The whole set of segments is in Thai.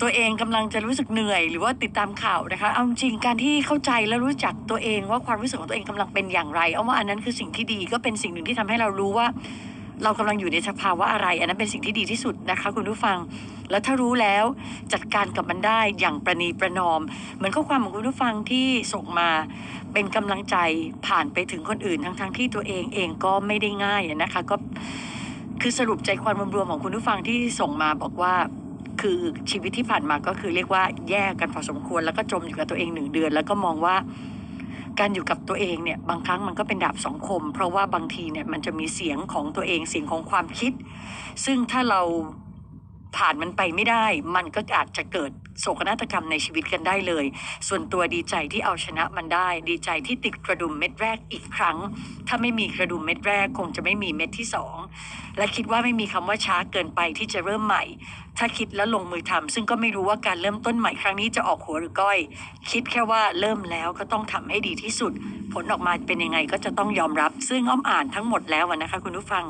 ตัวเองกำลังจะรู้สึกเหนื่อย หรือว่าติดตามข่าวนะคะ เอาจริงการที่เข้าใจและรู้จักตัวเองว่าความรู้สึกของตัวเองกำลังเป็นอย่างไรเอาว่าอันนั้นคือสิ่งที่ดีก็เป็นสิ่งหนึ่งที่ทำให้เรารู้ว่า เรากำลังอยู่ในสภาวะอะไร อันนั้นเป็นสิ่งที่ดีที่สุดนะคะ คุณผู้ฟัง แล้วถ้ารู้แล้วจัดการกับมันได้อย่างประนีประนอม เหมือนข้อความของคุณผู้ฟังที่ส่งมาเป็นกำลังใจผ่านไปถึงคนอื่นทั้งๆที่ตัวเองเองก็ไม่ได้ง่ายนะคะ ก็คือสรุปใจความรวมๆของคุณผู้ฟังที่ส่งมาบอกว่า คือชีวิตที่ผ่านมาก็คือเรียกว่าแยกกันพอสมควร แล้วก็จมอยู่กับตัวเองหนึ่งเดือน แล้วก็มองว่าการอยู่กับตัวเองเนี่ยบางครั้งมันก็เป็นดาบสองคม เพราะว่าบางทีเนี่ยมันจะมีเสียงของตัวเองเสียงของความคิด ซึ่งถ้าเราผ่านมันไปไม่ได้ มันก็อาจจะเกิดโศกนาฏกรรมในชีวิตกันได้เลย ส่วนตัวดีใจที่เอาชนะมันได้ ดีใจที่ติดกระดุมเม็ดแรกอีกครั้ง ถ้าไม่มีกระดุมเม็ดแรกคงจะไม่มีเม็ดที่สองและคิดว่าไม่มีคำว่าช้าเกินไปที่จะเริ่มใหม่ ถ้าคิดแล้วลงมือทำซึ่งก็ไม่รู้ว่าการเริ่มต้นใหม่ครั้งนี้จะออกหัวหรือก้อย คิดแค่ว่าเริ่มแล้วก็ต้องทำให้ดีที่สุด ผลออกมาเป็นยังไงก็จะต้องยอมรับ ซึ่งอ้อมอ่านทั้งหมดแล้วนะคะ คุณผู้ฟัง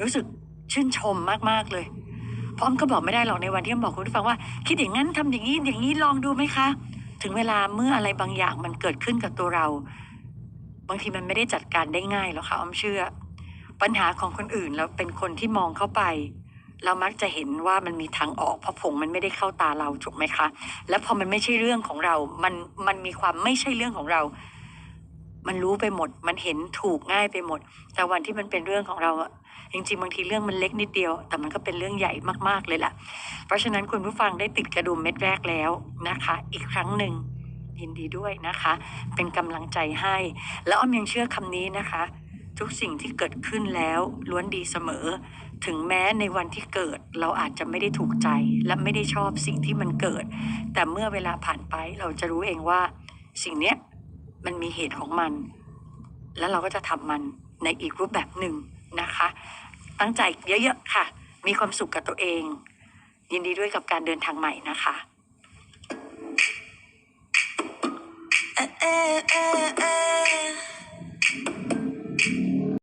รู้สึกชื่นชมมากๆเลยพราะอ้อมก็บอกไม่ได้หรอกในวันที่อ้อมบอกคุณผู้ฟังว่า คิดอย่างนั้นทำอย่างนี้อย่างนี้ลองดูไหมคะ ถึงเวลาเมื่ออะไรบางอย่างมันเกิดขึ้นกับตัวเรา บางทีมันไม่ได้จัดการได้ง่ายหรอกค่ะอ้อมเชื่อ ปัญหาของคนอื่นแล้วเป็นคนที่มองเข้าไป เรามักจะเห็นว่ามันมีทางออก เพราะผงมันไม่ได้เข้าตาเราถูกไหมคะ แล้วพอมันไม่ใช่เรื่องของเรา มันมันมีความไม่ใช่เรื่องของเรา มันรู้ไปหมด มันเห็นถูกง่ายไปหมด แต่วันที่มันเป็นเรื่องของเราอะจริงๆบางทีเรื่องมันเล็กนิดเดียว แต่มันก็เป็นเรื่องใหญ่มากๆเลยล่ะ เพราะฉะนั้นคุณผู้ฟังได้ติดกระดุมเม็ดแรกแล้วนะคะ อีกครั้งหนึ่งยินดีด้วยนะคะ เป็นกำลังใจให้ แล้วอ้อมยังเชื่อคำนี้นะคะ ทุกสิ่งที่เกิดขึ้นแล้วล้วนดีเสมอ ถึงแม้ในวันที่เกิดเราอาจจะไม่ได้ถูกใจและไม่ได้ชอบสิ่งที่มันเกิด แต่เมื่อเวลาผ่านไปเราจะรู้เองว่า สิ่งเนี้ยมันมีเหตุของมัน แล้วเราก็จะทำมันในอีกรูปแบบหนึ่งนะคะ ตั้งใจเยอะๆค่ะ มีความสุขกับตัวเอง ยินดีด้วยกับการเดินทางใหม่นะคะเอ๊ะเอ๊ะเอ๊ะเอ๊ะ